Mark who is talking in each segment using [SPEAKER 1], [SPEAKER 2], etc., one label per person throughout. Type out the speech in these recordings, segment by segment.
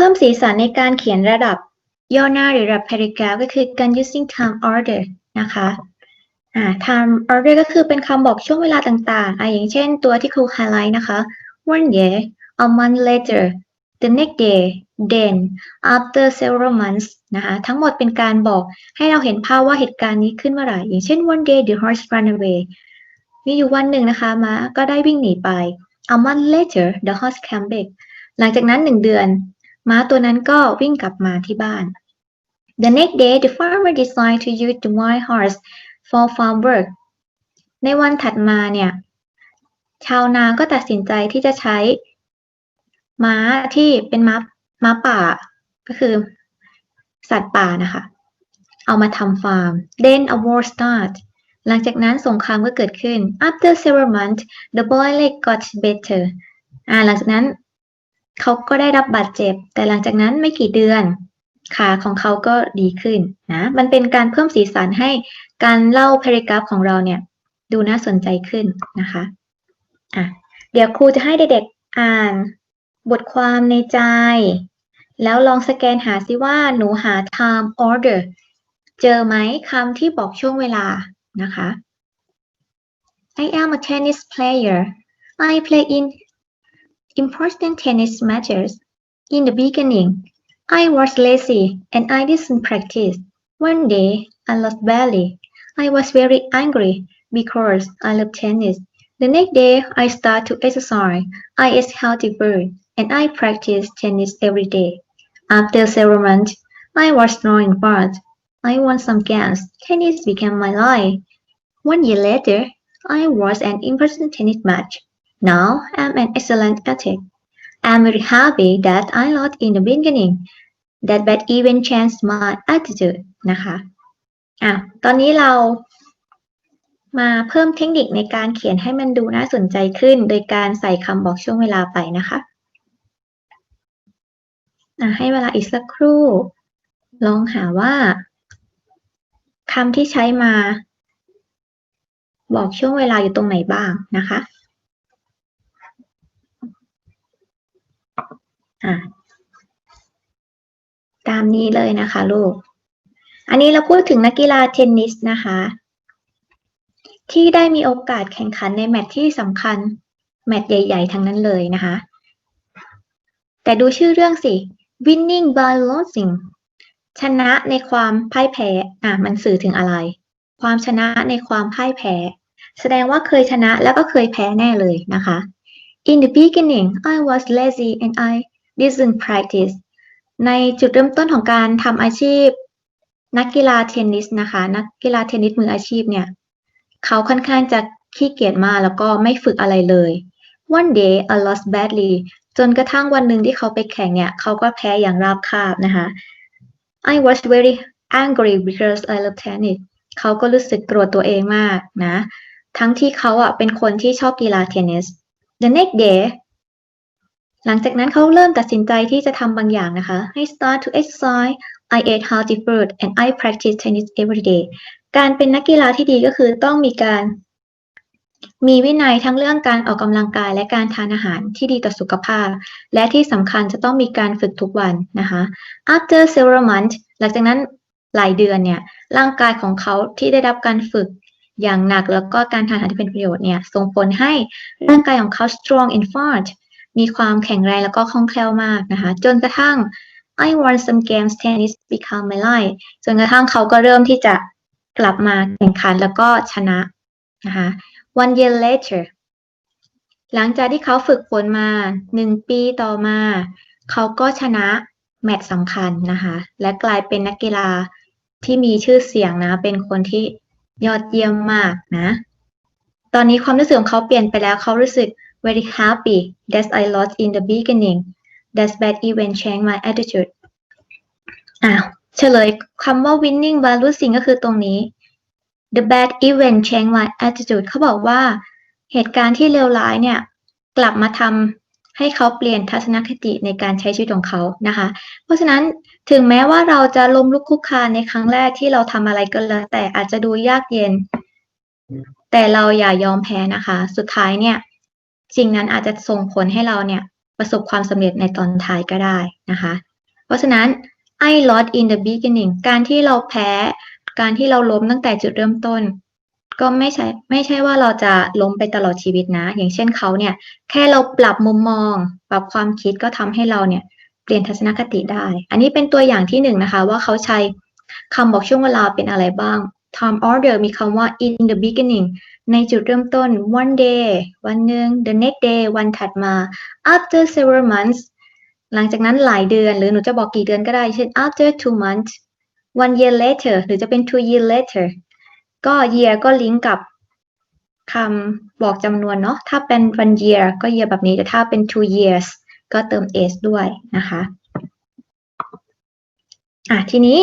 [SPEAKER 1] พิ่มสีสันในการเขียนระดับย่อหน้าหรือระดับ paragraph ก็คือการ using time order นะคะ อ่า time order ก็คือเป็นคำบอกช่วงเวลาต่างๆ อ่าอย่างเช่นตัวที่ครู highlight นะคะ one year a month later the next day then after several months นะคะ ทั้งหมดเป็นการบอกให้เราเห็นภาพว่าเหตุการณ์นี้ขึ้นเมื่อไหร่ อย่างเช่น one day the horse ran away มีอยู่วันหนึ่งนะคะม้าก็ได้วิ่งหนีไป a month later the horse came back หลังจากนั้นหนึ่งเดือน ม้าตัวนั้นก็วิ่งกลับมาที่บ้าน The next day the farmer decided to use the wild horse for farm work ในวันถัดมาเนี่ย ชาวนาก็ตัดสินใจที่จะใช้ ม้าที่เป็นม้าม้าป่า ก็คือ สัตว์ป่านะคะ เอามาทำฟาร์ม then a war started หลังจากนั้นสงครามก็เกิดขึ้น after several months the boy leg got better อ่าหลังจากนั้น เขาก็ได้รับบาดเจ็บ แต่หลังจากนั้นไม่กี่เดือนขาของเขาก็ดีขึ้นนะ มันเป็นการเพิ่มสีสันให้การเล่าเพรากราฟของเราเนี่ย ดูน่าสนใจขึ้นนะคะอะเดี๋ยวครูจะให้เด็กๆอ่าน บทความในใจ แล้วลองสแกนหาซิว่าหนูหา time order เจอไหมคำที่บอกช่วงเวลานะคะ I am a tennis player I play in important tennis matches. In the beginning I was lazy and I didn't practice. One day I lost badly I was very angry because I love tennis. The next day I start to exercise. I ate healthy food and I practice tennis every day. After several months I was drawing fast I won some games. Tennis became my life. One year later, I was an important tennis match. Now I'm an excellent athlete. I'm very happy that I lost in the beginning. That bad even changed my attitude นะคะอะตอนนี้เรามาเพิ่มเทคนิคในการเขียนให้มันดูน่าสนใจขึ้น โดยการใส่คำบอกช่วงเวลาไปนะคะอะให้เวลาอีกสักครู่ ลองหาว่าคำที่ใช้มา บอกช่วงเวลาอยู่ตรงไหนบ้างนะคะ อะตามนี้เลยนะคะลูก อันนี้เราพูดถึงนักกีฬาเทนนิสนะคะ ที่ได้มีโอกาสแข่งขันในแมตช์ที่สำคัญ แมตช์ใหญ่ ๆ ทั้งนั้นเลยนะคะ แต่ดูชื่อเรื่องสิ winning by losing ชนะในความพ่ายแพ้ อะ มันสื่อถึงอะไร ความชนะในความพ่ายแพ้ แสดงว่าเคยชนะแล้วก็เคยแพ้แน่เลยนะคะ In the beginning I was lazy and I didn't practice ในจุดเริ่มต้นของการทำอาชีพ นักกีฬาเทนนิสนะคะ นักกีฬาเทนนิสมืออาชีพเนี่ย เขาค่อนข้างจะขี้เกียจมากแล้วก็ไม่ฝึกอะไรเลย One day I lost badly จนกระทั่งวันหนึ่งที่เขาไปแข่งเนี่ย เขาก็แพ้อย่างราบคาบนะคะ I was very angry because I love tennis เขาก็รู้สึกโกรธตัวเองมากนะ ทั้งที่เขาอะเป็นคนที่ชอบกีฬาเทนนิส The next day หลังจากนั้นเขาเริ่มตัดสินใจที่จะทำบางอย่างนะคะ I start to exercise I ate healthy food and I practice tennis every day การเป็นนักกีฬาที่ดีก็คือต้องมีการมีวินัยทั้งเรื่องการออกกำลังกายและการทานอาหารที่ดีต่อสุขภาพ และที่สำคัญจะต้องมีการฝึกทุกวันนะคะ after several months หลังจากนั้นหลายเดือนเนี่ยร่างกายของเขาที่ได้รับการฝึกอย่างหนักแล้วก็การทานอาหารที่เป็นประโยชน์เนี่ยส่งผลให้ร่างกายของเขา strong and fast มีความแข็งแรงแล้วก็คล่องแคล่วมากนะคะ จนกระทั่ง I won some games tennis become my life จนกระทั่งเขาก็เริ่มที่จะกลับมาแข่งขันแล้วก็ชนะนะคะ one year later หลังจากที่เขาฝึกฝนมาหนึ่งปีต่อมา เขาก็ชนะแมตช์สำคัญนะคะ และกลายเป็นนักกีฬาที่มีชื่อเสียงนะ เป็นคนที่ยอดเยี่ยมมากนะ ตอนนี้ความรู้สึกของเขาเปลี่ยนไปแล้วเขารู้สึก very happy that I lost in the beginning that bad event changed my attitude อ้าวเฉลยคำว่า winning by losing ก็คือตรงนี้ the bad event changed my attitude เขาบอกว่าเหตุการณ์ที่เลวร้ายเนี่ย กลับมาทำให้เขาเปลี่ยนทัศนคติในการใช้ชีวิตของเขานะคะ เพราะฉะนั้นถึงแม้ว่าเราจะล้มลุกคลุกคลานในครั้งแรกที่เราทำอะไรก็แล้วแต่อาจจะดูยากเย็น แต่เราอย่ายอมแพ้นะคะ สุดท้ายเนี่ย สิ่งนั้นอาจจะส่งผลให้เราเนี่ยประสบความสำเร็จในตอนท้ายก็ได้นะคะ เพราะฉะนั้น I lost in the beginning การที่เราแพ้ การที่เราล้มตั้งแต่จุดเริ่มต้น ก็ไม่ใช่ไม่ใช่ว่าเราจะล้มไปตลอดชีวิตนะ อย่างเช่นเขาเนี่ย แค่เราปรับมุมมอง ปรับความคิดก็ทำให้เราเนี่ยเปลี่ยนทัศนคติได้ อันนี้เป็นตัวอย่างที่หนึ่งนะคะ ว่าเขาใช้คำบอกช่วงเวลาเป็นอะไรบ้าง time order มีคำว่า in the beginning ในจุดเริ่มต้น one day วันหนึ่ง the next day วันถัดมา after several months หลังจากนั้นหลายเดือน หรือหนูจะบอกกี่เดือนก็ได้ เช่น after two months one year later หรือจะเป็น two year later ก็ year ก็ลิงก์กับคำบอกจำนวนเนาะ ถ้าเป็น one year ก็ year แบบนี้ แต่ถ้าเป็น two years ก็เติม s ด้วยนะคะ อะ ทีนี้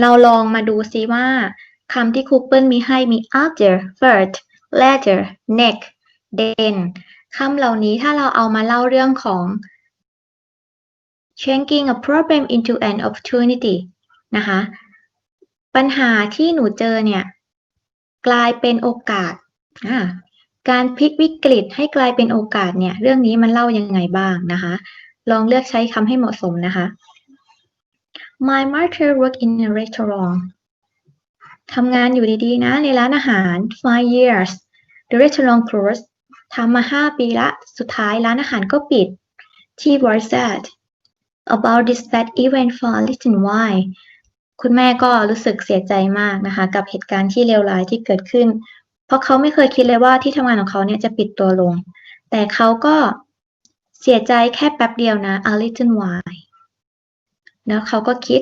[SPEAKER 1] เราลองมาดูซิว่าคำที่คูเปิลมีให้มี after first later next then คำเหล่านี้ถ้าเราเอามาเล่าเรื่องของ changing a problem into an opportunity นะคะ ปัญหาที่หนูเจอเนี่ย กลายเป็นโอกาส การพลิกวิกฤตให้กลายเป็นโอกาสเนี่ย เรื่องนี้มันเล่ายังไงบ้างนะคะ ลองเลือกใช้คำให้เหมาะสมนะคะ My mother worked in a restaurant ทำงานอยู่ดีๆนะในร้านอาหาร five years the restaurant closed ทำมาห้าปีละ สุดท้ายร้านอาหารก็ปิด She was sad about this bad event for a little while คุณแม่ก็รู้สึกเสียใจมากนะคะ กับเหตุการณ์ที่เลวร้ายที่เกิดขึ้น เพราะเขาไม่เคยคิดเลยว่าที่ทำงานของเขาเนี่ยจะปิดตัวลง แต่เขาก็เสียใจแค่แป๊บเดียวนะ a little while แล้วเขาก็คิด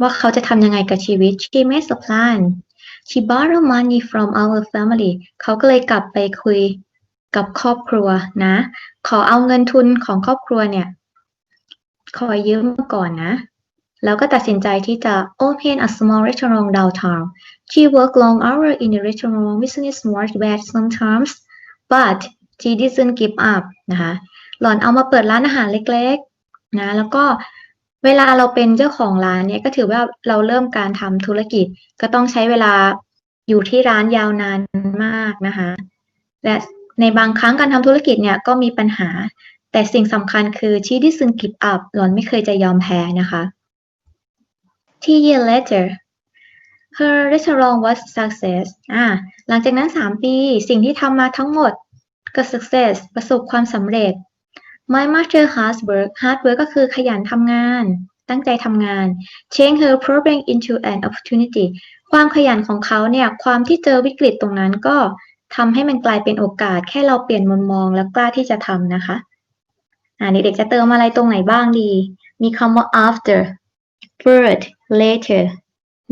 [SPEAKER 1] ว่าเขาจะทำยังไงกับชีวิต she made a plan she borrowed money from our family เขาก็เลยกลับไปคุยกับครอบครัวนะ ขอเอาเงินทุนของครอบครัวเนี่ย ขอยืมก่อนนะ แล้วก็ตัดสินใจที่จะ open a small restaurant downtown she worked long hours in the restaurant business was bad sometimes but she didn't give up นะคะ หล่อนเอามาเปิดร้านอาหารเล็กๆ นะ แล้วก็ เวลาเราเป็นเจ้าของร้านเนี่ยก็ถือว่าเราเริ่มการทำธุรกิจ ก็ต้องใช้เวลาอยู่ที่ร้านยาวนานมากนะคะ และในบางครั้งการทำธุรกิจเนี่ยก็มีปัญหา แต่สิ่งสำคัญคือ she didn't give up หลอนไม่เคยจะยอมแพ้นะคะ Two years later her restaurant was success อ่าหลังจากนั้น 3 ปี สิ่งที่ทำมาทั้งหมดก็ success ประสบความสำเร็จ My master hard work hard work ก็คือขยันทำงาน ตั้งใจทำงาน change her problem into an opportunity ความขยันของเขาเนี่ย ความที่เจอวิกฤตตรงนั้นก็ทำให้มันกลายเป็นโอกาส แค่เราเปลี่ยนมุมมองแล้วกล้าที่จะทำนะคะ อ่าเด็กๆจะเติมอะไรตรงไหนบ้างดี มีคำว่า after first later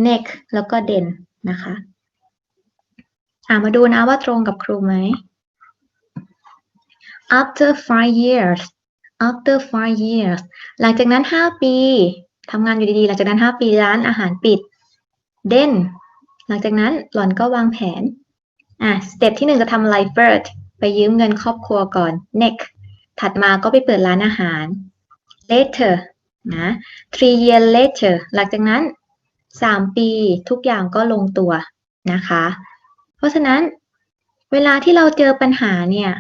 [SPEAKER 1] next แล้วก็ then นะคะ อ่ามาดูนะว่าตรงกับครูไหม after five years after five years หลังจากนั้น 5 ปีทำงานอยู่ดีๆ หลังจากนั้น 5 ปีร้านอาหารปิด then หลังจากนั้นหล่อนก็วางแผน อะ สเต็ปที่หนึ่งจะทำอะไร first ไปยืมเงินครอบครัวก่อน next ถัดมาก็ไปเปิดร้านอาหาร later นะ three year later หลังจากนั้น 3 ปีทุกอย่างก็ลงตัวนะคะ เพราะฉะนั้นเวลาที่เราเจอปัญหาเนี่ย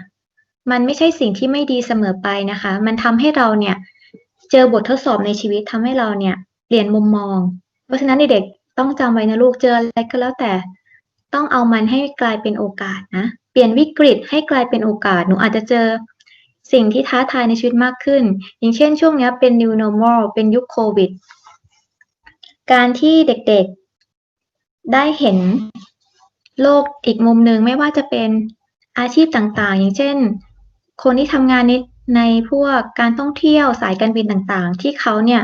[SPEAKER 1] มันไม่ใช่สิ่งที่ไม่ดีเสมอไปนะคะ มันทำให้เราเนี่ย เจอบททดสอบในชีวิตทำให้เราเนี่ย เปลี่ยนมุมมอง เพราะฉะนั้นเด็กๆต้องจำไว้นะลูกเจออะไรก็แล้วแต่ ต้องเอามันให้กลายเป็นโอกาสนะ เปลี่ยนวิกฤตให้กลายเป็นโอกาส หนูอาจจะเจอสิ่งที่ท้าทายในชีวิตมากขึ้น อย่างเช่นช่วงนี้เป็น new normal เป็นยุคโควิด การที่เด็กๆได้เห็นโลกอีกมุมหนึ่งไม่ว่าจะเป็นอาชีพต่างๆ อย่างเช่น คนที่ทำงานในในพวกการท่องเที่ยวสายการบินต่างๆ ที่เขาเนี่ย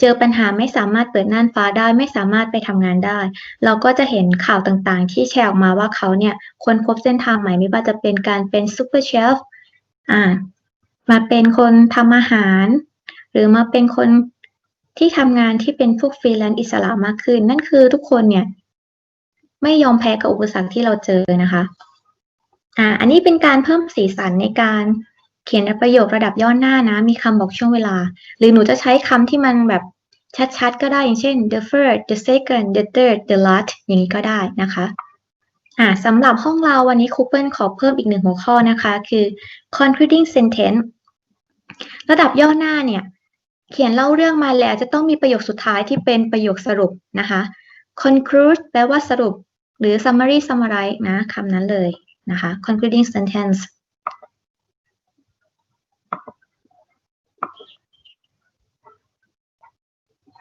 [SPEAKER 1] เจอปัญหาไม่สามารถเปิดน่านฟ้าได้ไม่สามารถไปทำงานได้ เราก็จะเห็นข่าวต่างๆ ที่แชร์ออกมาว่าเขาเนี่ยค้นพบเส้นทางใหม่ไม่ว่าจะเป็นการเป็นซูเปอร์เชฟอ่ามาเป็นคนทำอาหาร หรือมาเป็นคนที่ทำงานที่เป็นพวกฟรีแลนซ์อิสระมากขึ้น นั่นคือทุกคนเนี่ย ไม่ยอมแพ้กับอุปสรรคที่เราเจอนะคะ อ่า อันนี้เป็นการเพิ่มสีสันในการเขียนประโยคระดับย่อหน้านะ มีคำบอกช่วงเวลา หรือหนูจะใช้คำที่มันแบบชัดๆ ก็ได้อย่างเช่น the first the second the third the last อย่างนี้ก็ได้นะคะ อ่าสำหรับห้องเราวันนี้ครูเปิลขอเพิ่มอีกหนึ่งหัวข้อนะคะ คือ concluding sentence ระดับย่อหน้าเนี่ย เขียนเล่าเรื่องมาแล้วจะต้องมีประโยคสุดท้ายที่เป็นประโยคสรุปนะคะ conclude แปลว่าสรุป หรือ summary summarize นะคำนั้นเลย นะคะ concluding sentence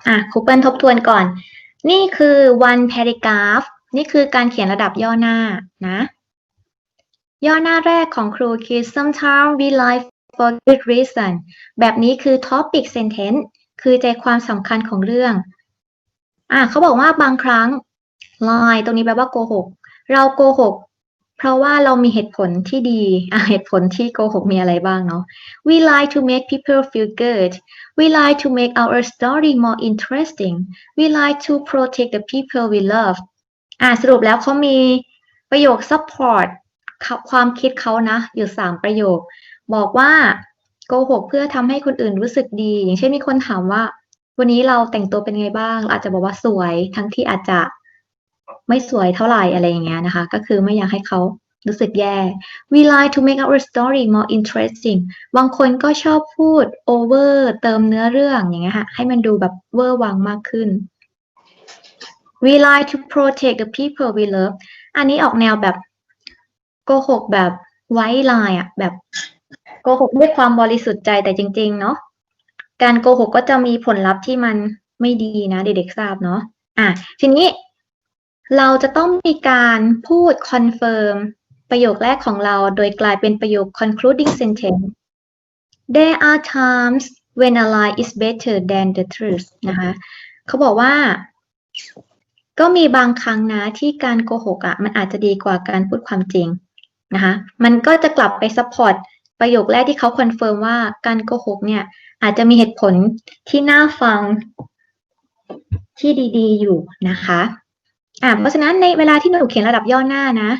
[SPEAKER 1] อะครูเปิลทบทวนก่อน นี่คือ one paragraph นี่คือการเขียนระดับย่อหน้านะ ย่อหน้าแรกของครูคือ sometimes we lie for good reason แบบนี้คือ topic sentence คือใจความสำคัญของเรื่อง อะเขาบอกว่าบางครั้ง lie ตรงนี้แปลว่าโกหก เราโกหก เพราะว่าเรามีเหตุผลที่ดีอะเหตุผลที่โกหกมีอะไรบ้างเนาะ we lie to make people feel good we lie to make our story more interesting we lie to protect the people we love อะสรุปแล้วเขามีประโยค support ความคิดเขานะ อยู่สามประโยค บอกว่าโกหกเพื่อทำให้คนอื่นรู้สึกดี อย่างเช่นมีคนถามว่า วันนี้เราแต่งตัวเป็นไงบ้างเราอาจจะบอกว่าสวย ทั้งที่อาจจะ ไม่สวยเท่าไหร่อะไรอย่างเงี้ยนะคะ ก็คือไม่อยากให้เขารู้สึกแย่ we lie to make our story more interesting บางคนก็ชอบพูด over เติมเนื้อเรื่องอย่างเงี้ยค่ะ ให้มันดูแบบเวอร์วังมากขึ้น we lie to protect the people we love อันนี้ออกแนวแบบโกหกแบบไว้ลายอะแบบโกหกด้วยความบริสุทธิ์ใจแต่จริง ๆ เนาะการโกหกก็จะมีผลลัพธ์ที่มันไม่ดีนะเด็กๆทราบเนาะอะทีนี้ เราจะต้องมีการพูดคอนเฟิร์มประโยคแรกของเราโดยกลายเป็นประโยค concluding sentence there are times when a lie is better than the truth นะคะเขาบอกว่า ก็มีบางครั้งนะที่การโกหกอะ่ะมันอาจจะดีกว่าการพูดความจริงนะคะมันก็จะกลับไปซัพพอร์ตประโยคแรกที่เขาคอนเฟิร์มว่าการโกหกเนี่ย อาจจะมีเหตุผลที่น่าฟังที่ดี ๆ อยู่นะคะ อ่าเพราะฉะนั้นในเวลาที่หนูเขียนระดับย่อหน้านะ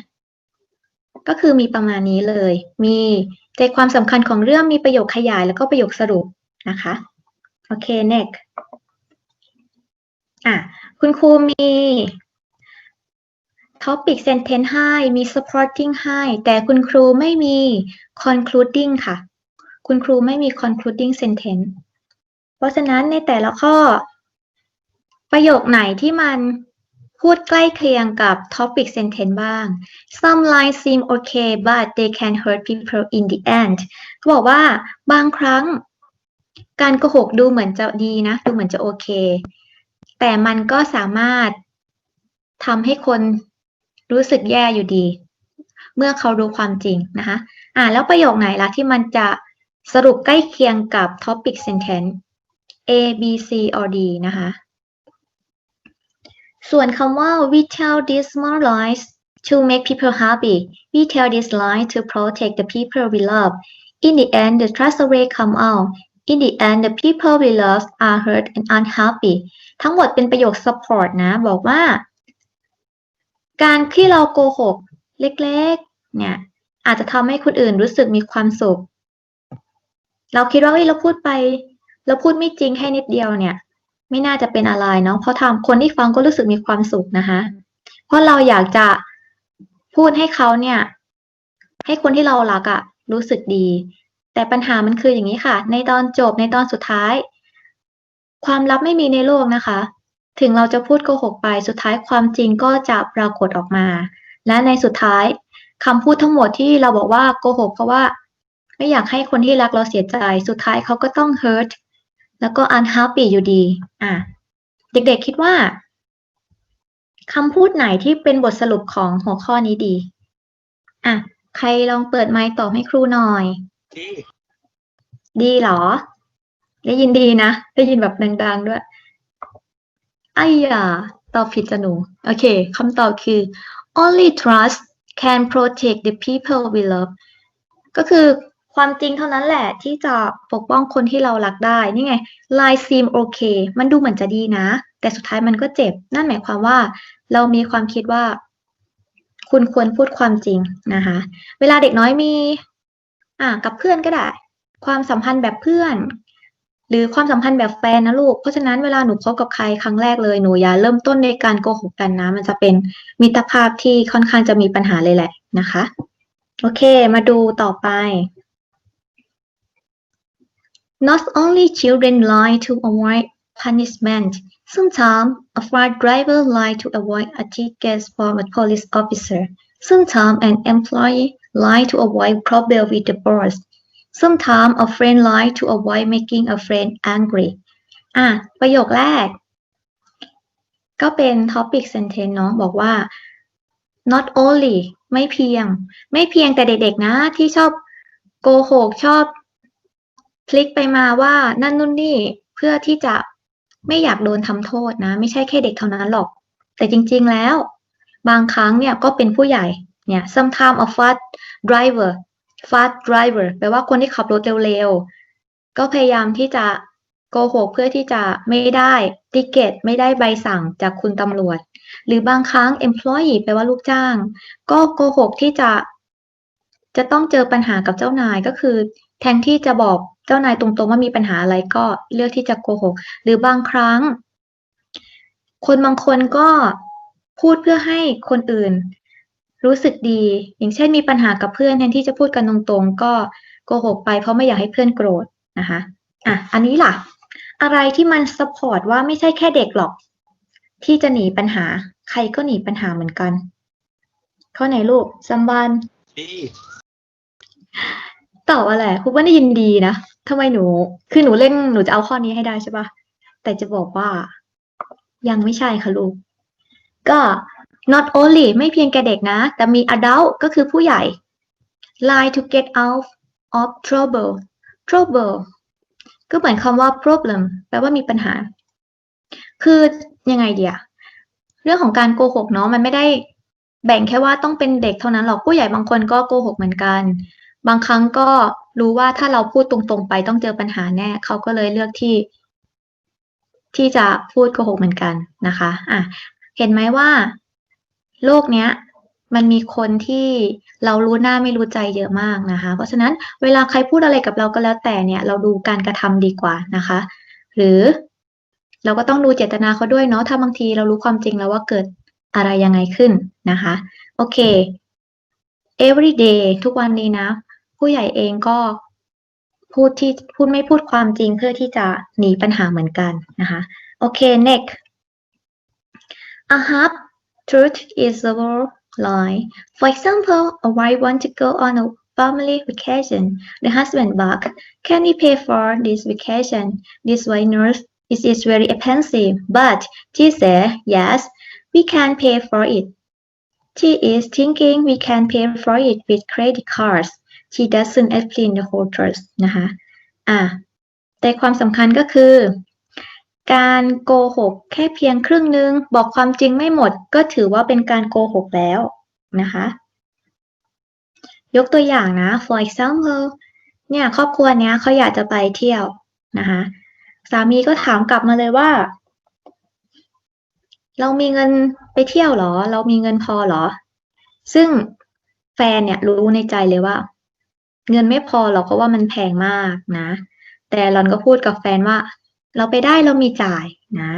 [SPEAKER 1] ก็คือมีประมาณนี้เลย มีใจความสำคัญของเรื่องมีประโยคขยายแล้วก็ประโยคสรุปนะคะโอเค next อะคุณครูมี topic sentence ให้ มี supporting ให้ แต่คุณครูไม่มี concluding ค่ะ คุณครูไม่มี concluding sentence เพราะฉะนั้นในแต่ละข้อ ประโยคไหนที่มัน พูดใกล้เคียงกับ topic sentence บ้าง some lines seem okay but they can hurt people in the end เขาบอกว่าบางครั้ง การโกหกดูเหมือนจะดีนะ ดูเหมือนจะโอเค แต่มันก็สามารถทำให้คนรู้สึกแย่อยู่ดี เมื่อเขารู้ความจริงนะคะอ่าแล้วประโยคไหนล่ะที่มันจะสรุปใกล้เคียงกับ topic sentence A B C or D นะคะ ส่วนคำว่า we tell these small lies to make people happy we tell these lies to protect the people we love in the end the trust rate come out in the end the people we love are hurt and unhappy ทั้งหมดเป็นประโยค support นะ บอกว่า การที่เราโกหก เล็กๆ เนี่ย อาจจะทำให้คนอื่นรู้สึกมีความสุข เราคิดว่าเฮ้ยเราพูดไป เราพูดไม่จริงแค่นิดเดียวเนี่ย ไม่น่าจะเป็นอะไรเนาะเพราะทำคนที่ฟังก็รู้สึกมีความสุขนะคะเพราะเราอยากจะพูดให้เขาเนี่ย ให้คนที่เรารักอะรู้สึกดี แต่ปัญหามันคืออย่างนี้ค่ะ ในตอนจบในตอนสุดท้าย ความลับไม่มีในโลกนะคะ ถึงเราจะพูดโกหกไปสุดท้ายความจริงก็จะปรากฏออกมา และในสุดท้ายคำพูดทั้งหมดที่เราบอกว่าโกหกเพราะว่า ไม่อยากให้คนที่รักเราเสียใจ สุดท้ายเขาก็ต้อง hurt แล้วก็ unhappy อยู่ดี อะ เด็กๆคิดว่าคำพูดไหนที่เป็นบทสรุปของหัวข้อนี้ดี อะ ใครลองเปิดไมค์ตอบให้ครูหน่อย
[SPEAKER 2] ดี
[SPEAKER 1] ดีเหรอ ได้ยินดีนะ ได้ยินแบบดังๆด้วยไอ้ยาตอบผิดจ้ะหนู โอเคคำตอบคือ only trust can protect the people we love ก็คือ ความจริงเท่านั้นแหละที่จะปกป้องคนที่เรารักได้ นี่ไง lie seem okay มันดูเหมือนจะดีนะ แต่สุดท้ายมันก็เจ็บ นั่นหมายความว่า เรามีความคิดว่า คุณควรพูดความจริงนะคะ เวลาเด็กน้อยมี อ่า กับเพื่อนก็ได้ ความสัมพันธ์แบบเพื่อน หรือความสัมพันธ์แบบแฟนนะลูก เพราะฉะนั้นเวลาหนูคบกับใครครั้งแรกเลยหนูอย่าเริ่มต้นในการโกหกกันนะ มันจะเป็นมิตรภาพที่ค่อนข้างจะมีปัญหาเลยแหละนะคะ โอเค มาดูต่อไป Not only children lie to avoid punishment. Sometimes a flight driver lies to avoid a ticket from a police officer. Sometimes an employee lies to avoid trouble with the boss. Sometimes a friend lies to avoid making a friend angry. อ่ะ ประโยคแรก ก็เป็น topic sentence เนาะบอกว่า not only ไม่เพียง ไม่เพียงแต่เด็กๆนะ ที่ชอบโกหกชอบ พลิกไปมาว่านั่นนู่นนี่เพื่อที่จะไม่อยากโดนทำโทษนะ ไม่ใช่แค่เด็กเท่านั้นหรอก แต่จริงๆแล้ว บางครั้งเนี่ยก็เป็นผู้ใหญ่เนี่ย sometimes a fast driver fast driver แปลว่าคนที่ขับรถเร็วๆ ก็พยายามที่จะโกหกเพื่อที่จะไม่ได้ติเกตไม่ได้ใบสั่งจากคุณตำรวจ หรือบางครั้ง employee แปลว่าลูกจ้าง ก็โกหกที่จะจะต้องเจอปัญหากับเจ้านายก็คือ แทนที่จะบอก เจ้านายตรงๆว่ามีปัญหาอะไรก็เลือกที่จะโกหก หรือบางครั้ง คนบางคนก็พูดเพื่อให้คนอื่น รู้สึกดี อย่างเช่นมีปัญหากับเพื่อนแทนที่จะพูดกันตรงๆ ก็โกหกไปเพราะไม่อยากให้เพื่อนโกรธนะคะอะอันนี้ล่ะ อะไรที่มันสปอร์ตว่าไม่ใช่แค่เด็กหรอก ที่จะหนีปัญหา ใครก็หนีปัญหาเหมือนกัน ข้อไหนลูกซัมบัน
[SPEAKER 2] ดี
[SPEAKER 1] ตอบอะไรครูว่าได้ยินดีนะทำไมหนู คือหนูเล่นหนูจะเอาข้อนี้ให้ได้ใช่ปะแต่จะบอกว่า ยังไม่ใช่ค่ะลูก ก็ not only ไม่เพียงแก่เด็กนะ แต่มี adult ก็คือผู้ใหญ่ lie to get out of trouble trouble ก็เหมือนคำว่า problem แปลว่ามีปัญหา คือยังไงเดียเรื่องของการโกหกเนาะมันไม่ได้แบ่งแค่ว่าต้องเป็นเด็กเท่านั้นหรอกผู้ใหญ่บางคนก็โกหกเหมือนกัน บางครั้งก็รู้ว่าถ้าเราพูดตรงๆไปต้องเจอปัญหาแน่ เขาก็เลยเลือกที่ ที่จะพูดโกหกเหมือนกันนะคะ อะ เห็นไหมว่า โลกเนี้ย มันมีคนที่เรารู้หน้าไม่รู้ใจเยอะมากนะคะ เพราะฉะนั้นเวลาใครพูดอะไรกับเราก็แล้วแต่เนี่ย เราดูการกระทำดีกว่านะคะ หรือเราก็ต้องดูเจตนาเขาด้วยเนาะ ถ้าบางทีเรารู้ความจริงแล้วว่าเกิดอะไรยังไงขึ้นนะคะ โอเค every day ทุกวันนี้นะ ผู้ใหญ่เองก็พูดที่พูดไม่พูดความจริงเพื่อที่จะหนีปัญหาเหมือนกันนะคะโอเค next a half truth is a lie for example a wife want to go on a family vacation the husband back can we pay for this vacation this wife knows it is very expensive but she said yes we can pay for it she is thinking we can pay for it with credit cards she doesn't explain the whole truth นะคะอะแต่ความสำคัญก็คือ การโกหกแค่เพียงครึ่งนึง บอกความจริงไม่หมด ก็ถือว่าเป็นการโกหกแล้วนะคะ ยกตัวอย่างนะ for example เนี่ยครอบครัวเนี้ยเขาอยากจะไปเที่ยวนะคะสามีก็ถามกลับมาเลยว่า เรามีเงินไปเที่ยวหรอ เรามีเงินพอหรอ ซึ่งแฟนเนี่ยรู้ในใจเลยว่า เงินไม่พอหรอกเพราะว่ามันแพงมากนะ แต่หลอนก็พูดกับแฟนว่า เราไปได้เรามีจ่ายนะ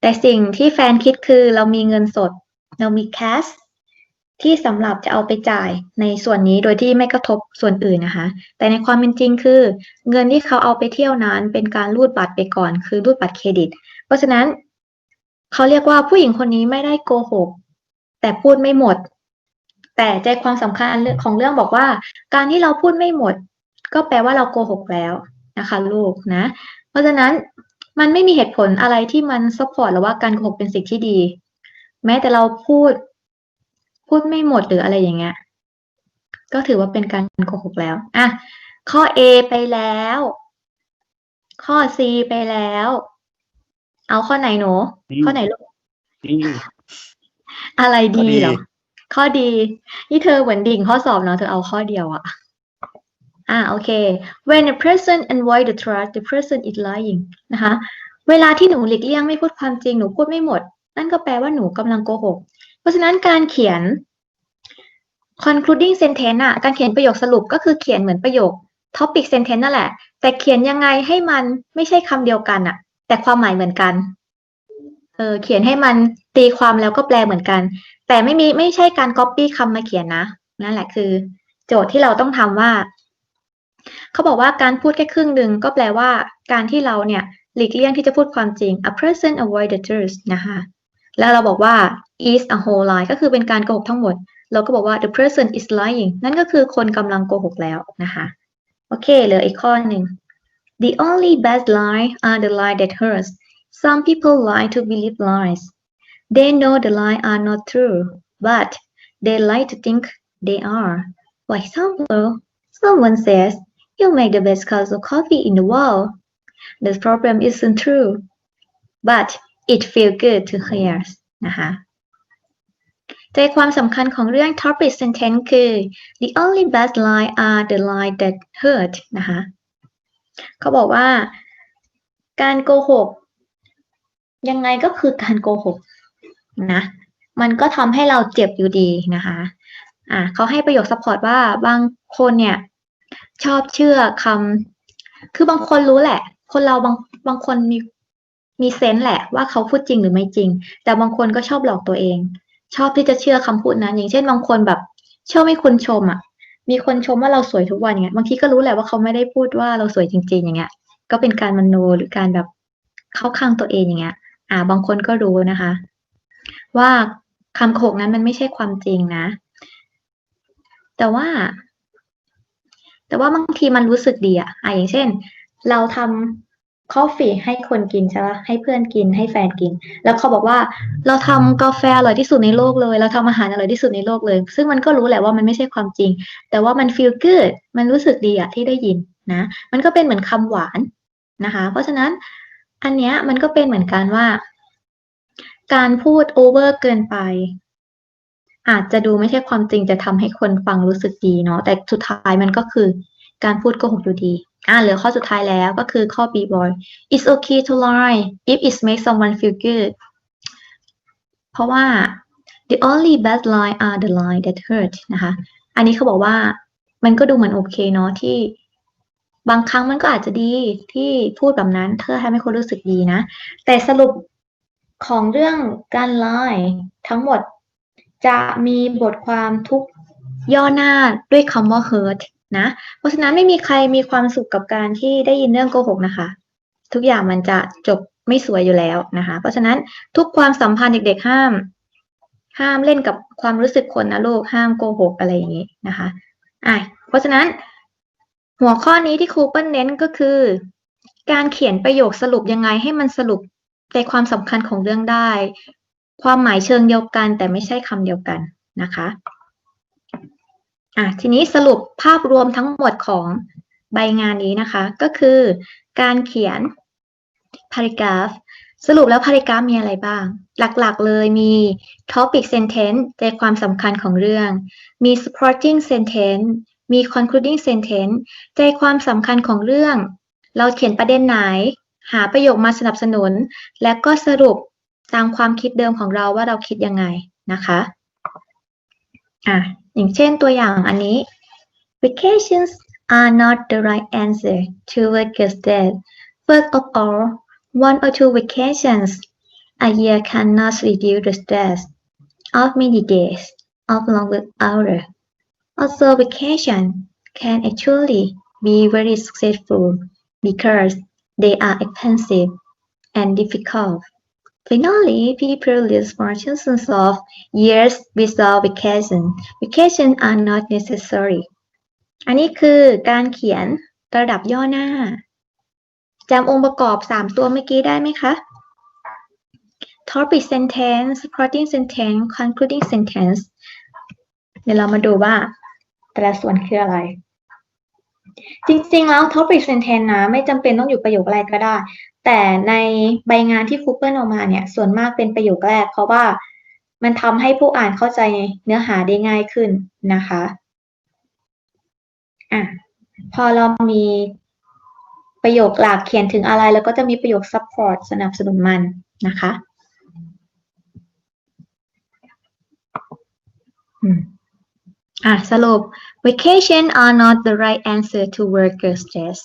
[SPEAKER 1] แต่สิ่งที่แฟนคิดคือเรามีเงินสด เรามีแคชที่สำหรับจะเอาไปจ่ายในส่วนนี้โดยที่ไม่กระทบส่วนอื่นนะคะ แต่ในความเป็นจริงคือ เงินที่เขาเอาไปเที่ยวนั้น เป็นการรูดบัตรไปก่อน คือรูดบัตรเครดิต เพราะฉะนั้นเขาเรียกว่าผู้หญิงคนนี้ไม่ได้โกหก แต่พูดไม่หมด แต่ใจความสำคัญของเรื่องบอกว่า การที่เราพูดไม่หมด ก็แปลว่าเราโกหกแล้วนะคะ ลูกนะ เพราะฉะนั้นมันไม่มีเหตุผลอะไรที่มันซัพพอร์ตหรือว่าการโกหกเป็นสิ่งที่ดี แม้แต่เราพูด พูดไม่หมดหรืออะไรอย่างเงี้ยก็ถือว่าเป็นการโกหกแล้ว อะ ข้อ A ไปแล้ว ข้อ C ไปแล้ว เอาข้อไหนหนู ข้อไหนลูก
[SPEAKER 2] ดี
[SPEAKER 1] อะไร
[SPEAKER 2] ข้อ
[SPEAKER 1] ดี
[SPEAKER 2] ดี
[SPEAKER 1] เหรอ ข้อดี นี่เธอเหมือนดิ่งข้อสอบเนาะเธอเอาข้อเดียวอะอ่าโอเค when a person avoid the truth the person is lying นะคะ เวลาที่หนูหลีกเลี่ยงไม่พูดความจริงหนูพูดไม่หมด นั่นก็แปลว่าหนูกำลังโกหก เพราะฉะนั้นการเขียน concluding sentence อะการเขียนประโยคสรุปก็คือเขียนเหมือนประโยค topic sentence นั่นแหละ แต่เขียนยังไงให้มันไม่ใช่คำเดียวกันอะแต่ความหมายเหมือนกันเออเขียนให้มันตีความแล้วก็แปลเหมือนกัน แต่ไม่มีไม่ใช่การ copy คำมาเขียนนะ นั่นแหละคือ โจทย์ที่เราต้องทำว่า เขาบอกว่าการพูดแค่ครึ่งหนึ่งก็แปลว่า การที่เราเนี่ยหลีกเลี่ยงที่จะพูดความจริง a person avoid the truth นะคะแล้วเราบอกว่า is a whole lie ก็คือเป็นการโกหกทั้งหมด เราก็บอกว่า the person is lying นั่นก็คือคนกำลังโกหกแล้วนะคะ โอเค เหลืออีกข้อหนึ่ง the only bad lie are the lie that hurts some people lie to believe lies they know the lie are not true but they like to think they are for example someone says you make the best cup of coffee in the world the problem isn't true but it feels good to hear นะคะใจความสำคัญของเรื่อง topic sentence คือ the only bad lie are the lie that hurt นะคะเขาบอกว่า การโกหก ยังไงก็คือการโกหก นะมันก็ทำให้เราเจ็บอยู่ดีนะคะอะเขาให้ประโยค support ว่าบางคนเนี่ยชอบเชื่อคำคือบางคนรู้แหละ คนเราบางบางคนมีมีเซนส์แหละว่าเขาพูดจริงหรือไม่จริง แต่บางคนก็ชอบหลอกตัวเอง ชอบที่จะเชื่อคำพูดนั้น อย่างเช่นบางคนแบบชอบให้คนชมอะ มีคนชมว่าเราสวยทุกวันอย่างเงี้ยบางทีก็รู้แหละว่าเขาไม่ได้พูดว่าเราสวยจริง ๆ อย่างเงี้ย ก็เป็นการมโนหรือการแบบเข้าข้างตัวเองอย่างเงี้ย อ่า บางคนก็รู้นะคะ ว่าคำโขกนั้นมันไม่ใช่ความจริงนะ แต่ว่า แต่ว่าบางทีมันรู้สึกดีอะอะอย่างเช่น เราทำคอฟฟี่ให้คนกินใช่ปะให้เพื่อนกินให้แฟนกิน แล้วเขาบอกว่า เราทำกาแฟอร่อยที่สุดในโลกเลย เราทำอาหารอร่อยที่สุดในโลกเลย ซึ่งมันก็รู้แหละว่ามันไม่ใช่ความจริง แต่ว่ามัน feel good มันรู้สึกดีอะที่ได้ยินนะ มันก็เป็นเหมือนคำหวานนะคะ เพราะฉะนั้นอันเนี้ยมันก็เป็นเหมือนกันว่า การพูดโอเวอร์เกินไป อาจจะดูไม่ใช่ความจริงจะทำให้คนฟังรู้สึกดีเนาะแต่สุดท้ายมันก็คือการพูดโกหกอยู่ดี อ่าเหลือข้อสุดท้ายแล้วก็คือข้อ B boy it's okay to lie if it makes someone feel good เพราะว่า the only bad lie are the lie that hurt นะคะ อันนี้เขาบอกว่ามันก็ดูเหมือนโอเคเนาะที่บางครั้งมันก็อาจจะดีที่พูดแบบนั้นเพื่อให้คนรู้สึกดีนะ แต่สรุป ของเรื่องการไลน์ทั้งหมดจะมีบทความทุกย่อหน้าด้วยคำว่า hurt นะ เพราะฉะนั้นไม่มีใครมีความสุขกับการที่ได้ยินเรื่องโกหกนะคะ ทุกอย่างมันจะจบไม่สวยอยู่แล้วนะคะ เพราะฉะนั้นทุกความสัมพันธ์เด็กๆห้าม ห้ามเล่นกับความรู้สึกคนนะลูกห้ามโกหกอะไรอย่างนี้นะคะอะเพราะฉะนั้น หัวข้อนี้ที่ครูเปิ้ลเน้นก็คือ การเขียนประโยคสรุปยังไงให้มันสรุป ใจความสำคัญของเรื่องได้ ความหมายเชิงเดียวกันแต่ไม่ใช่คำเดียวกันนะคะอะทีนี้สรุปภาพรวมทั้งหมดของใบงานนี้นะคะ ก็คือการเขียน paragraph สรุปแล้ว paragraph มีอะไรบ้าง หลักๆเลยมี topic sentence ใจความสำคัญของเรื่อง มี supporting sentence มี concluding sentence ใจความสำคัญของเรื่อง เราเขียนประเด็นไหน หาประโยคมาสนับสนุน และก็สรุปตามความคิดเดิมของเราว่าเราคิดยังไงนะคะอะอย่างเช่นตัวอย่างอันนี้ vacations are not the right answer to workers debt first of all one or two vacations a year cannot reduce the stress of many days of long work hours also vacation can actually be very successful because they are expensive and difficult Finally, people live for thousands of years without vacation. Vacation are not necessary. อันนี้คือการเขียนระดับย่อหน้าจำองค์ประกอบ 3 ตัวเมื่อกี้ได้ไหมคะ topic sentence supporting sentence concluding sentence เดี๋ยวเรามาดูว่าแต่ละส่วนคืออะไร จริงๆ แล้ว topic sentence นะ ไม่จำเป็นต้องอยู่ประโยคอะไรก็ได้ แต่ในใบงานที่ครูเปิลออกมาเนี่ย ส่วนมากเป็นประโยคแรก เพราะว่ามันทำให้ผู้อ่านเข้าใจเนื้อหาได้ง่ายขึ้นนะคะอะพอเรามีประโยคหลักเขียนถึงอะไร แล้วก็จะมีประโยค support สนับสนุนมันนะคะ อืม อะสรุป vacation are not the right answer to worker stress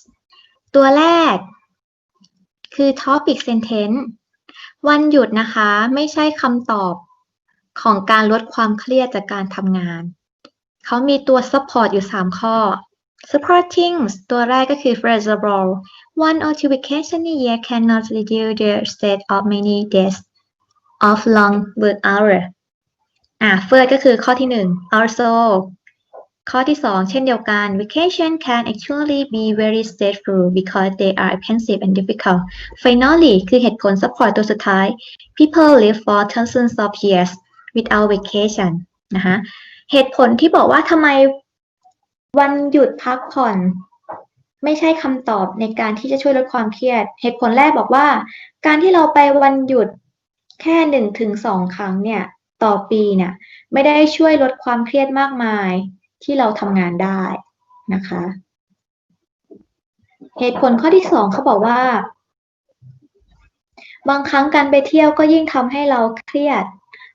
[SPEAKER 1] ตัวแรก คือ topic sentence วันหยุดนะคะ ไม่ใช่คำตอบของการลดความเครียดจากการทำงาน เขามีตัว support อยู่ 3 ข้อ supporting ตัวแรกก็คือ feasible one or two vacation a year cannot reduce the state of many days of long work hour อ่า first ก็คือข้อที่หนึ่ง also ข้อที่สองเช่นเดียวกัน vacation can actually be very stressful because they are expensive and difficult finally คือเหตุผล support ตัวสุดท้าย people live for thousands of years without vacation นะคะเหตุผลที่บอกว่าทำไมวันหยุดพักผ่อน ไม่ใช่คำตอบในการที่จะช่วยลดความเครียด เหตุผลแรกบอกว่า การที่เราไปวันหยุดแค่หนึ่งถึงสองครั้งเนี่ย ต่อปีเนี่ยไม่ได้ช่วยลดความเครียดมากมายที่เราทำงานได้นะคะ เหตุผลข้อที่สองเขาบอกว่า บางครั้งการไปเที่ยวก็ยิ่งทำให้เราเครียด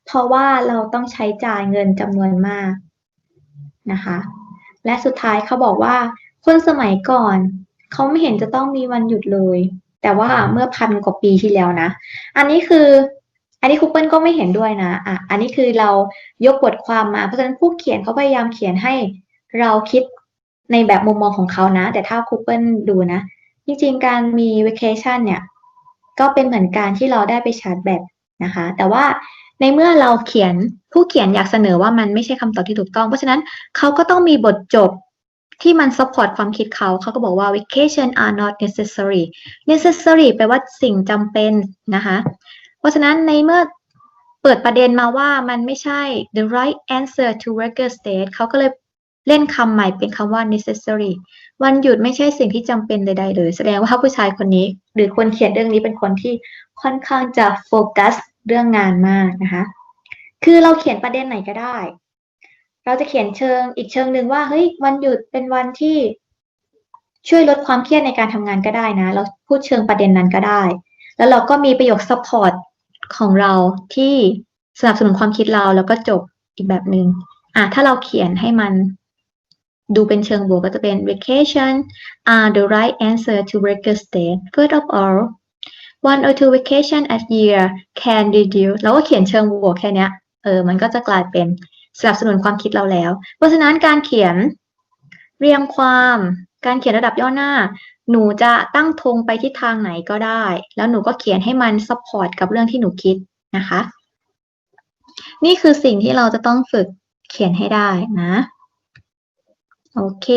[SPEAKER 1] เพราะว่าเราต้องใช้จ่ายเงินจำนวนมากนะคะ และสุดท้ายเขาบอกว่าคนสมัยก่อนเขาไม่เห็นจะต้องมีวันหยุดเลย แต่ว่าเมื่อพันกว่าปีที่แล้วนะ อันนี้คือ อันนี้ครูเปิลก็ไม่เห็นด้วยนะอะอันนี้คือเรายกบทความมา เพราะฉะนั้นผู้เขียนเขาพยายามเขียนให้เราคิดในแบบมุมมองของเขานะ แต่ถ้าครูเปิลดูนะ จริงๆ การมี vacation เนี่ย ก็เป็นเหมือนการที่เราได้ไปชาร์จแบตนะคะ แต่ว่าในเมื่อเราเขียนผู้เขียนอยากเสนอว่ามันไม่ใช่คำตอบที่ถูกต้อง เพราะฉะนั้นเขาก็ต้องมีบทจบที่มัน support ความคิดเขา เขาก็บอกว่า vacation are not necessary necessary แปลว่าสิ่งจำเป็นนะคะ ราะฉะนั้นในเมื่อเปิดประเด็นมาว่ามันไม่ใช่ the right answer to worker state เขาก็เลยเล่นคำใหม่เป็นคำว่า necessary วันหยุดไม่ใช่สิ่งที่จำเป็นใดๆเลย แสดงว่าผู้ชายคนนี้ หรือคนเขียนเรื่องนี้เป็นคนที่ค่อนข้างจะโฟกัสเรื่องงานมากนะคะ คือเราเขียนประเด็นไหนก็ได้ เราจะเขียนเชิงอีกเชิงหนึ่งว่าเฮ้ยวันหยุดเป็นวันที่ช่วยลดความเครียดในการทำงานก็ได้นะ เราพูดเชิงประเด็นนั้นก็ได้ แล้วเราก็มีประโยค support ของเราที่สนับสนุนความคิดเราแล้วก็จบอีกแบบหนึง่งอะถ้าเราเขียนให้มันดูเป็นเชิงบวกก็จะเป็น vacation are the right answer to worker state first of all one or two vacation a year can reduce เราก็เขียนเชิงบวกแค่นี้เออ มันก็จะกลายเป็นสนับสนุนความคิดเราแล้ว เพราะฉะนั้นการเขียนเรียงความ การเขียนระดับย่อหน้า หนูจะตั้งธงไปทิศทางไหนก็ได้ แล้วหนูก็เขียนให้มันซัพพอร์ตกับเรื่องที่หนูคิดนะคะ นี่คือสิ่งที่เราจะต้องฝึกเขียนให้ได้นะ โอเค